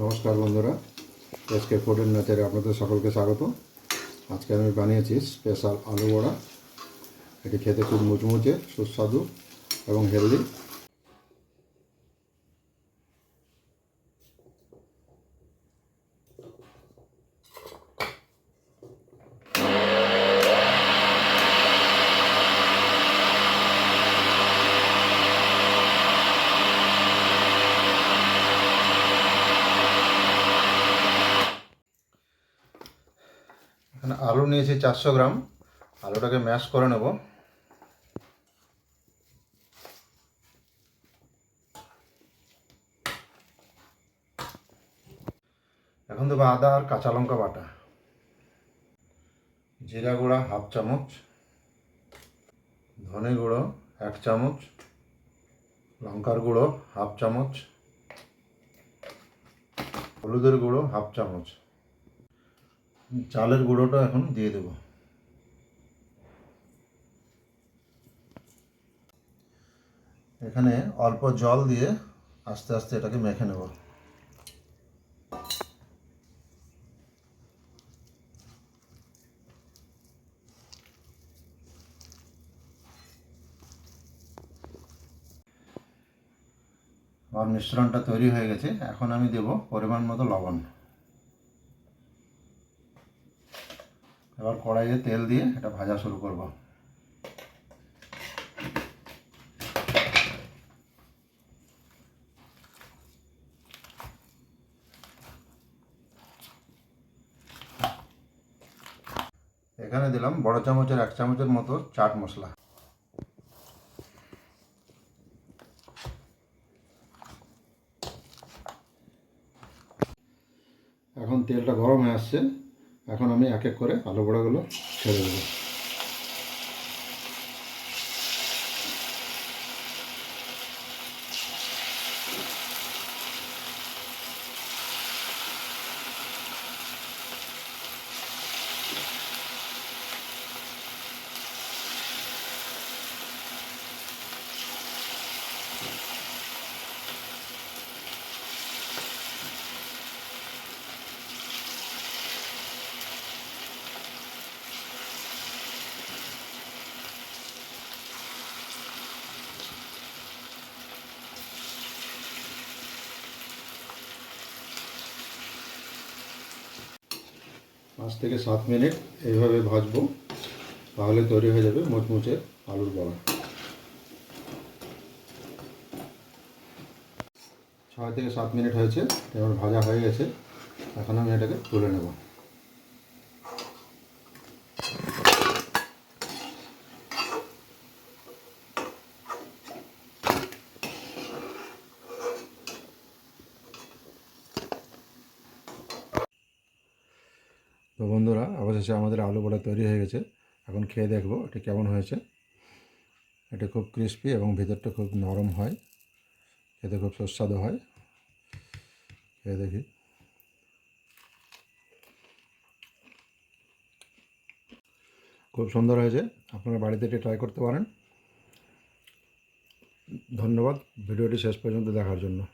নমস্কার বন্ধুরা। এসকে ফুডের নেচারে আপনাদের সকলকে স্বাগত। আজকে আমি বানিয়েছি স্পেশাল আলু বড়া। এটি খেতে খুব মুচমুচে, সুস্বাদু এবং হেলদি। এখানে আলু নিয়েছি চারশো গ্রাম। আলুটাকে ম্যাশ করে নেব। এখন দেবো আদা আর কাঁচা লঙ্কা বাটা। জিরা গুঁড়া হাফ চামচ। ধনে গুঁড়ো এক চামচ। লঙ্কার গুঁড়ো হাফ চামচ। হলুদের গুঁড়ো হাফ চামচ। চালের গুঁড়োটা এখন দিয়ে দেব। এখানে অল্প জল দিয়ে আস্তে আস্তে এটাকে মেখে নেব। আমার মিশ্রণটা তৈরি হয়ে গেছে। এখন আমি দেব পরিমাণ মতো লবণ। এবার কড়াইয়ে তেল দিয়ে এটা ভাজা শুরু করব। এখানে দিলাম বড় চামচের এক চামচের মতো চাট মশলা। এখন তেলটা গরম হয়ে আসছে। এখন আমি এক এক করে আলু বড়াগুলো ছেড়ে দেবো। পাঁচ থেকে সাত মিনিট এইভাবে ভাজবো, তাহলে তৈরি হয়ে যাবে মুচমুচে আলুর বড়া। ছয় থেকে সাত মিনিট হয়েছে, এবার ভাজা হয়ে গেছে, এখন আমি এটাকে তুলে নেব। তো বন্ধুরা, অবশেষে আমাদের আলু বড়া তৈরি হয়ে গেছে। এখন খেয়ে দেখব এটা কেমন হয়েছে। এটা খুব ক্রিস্পি এবং ভিতরটা খুব নরম হয়। খেতে খুব সুস্বাদু হয়। খেয়ে দেখি। খুব সুন্দর হয়েছে। আপনারা বাড়িতে এটি ট্রাই করতে পারেন। ধন্যবাদ। ভিডিওটি শেষ পর্যন্ত দেখার জন্য।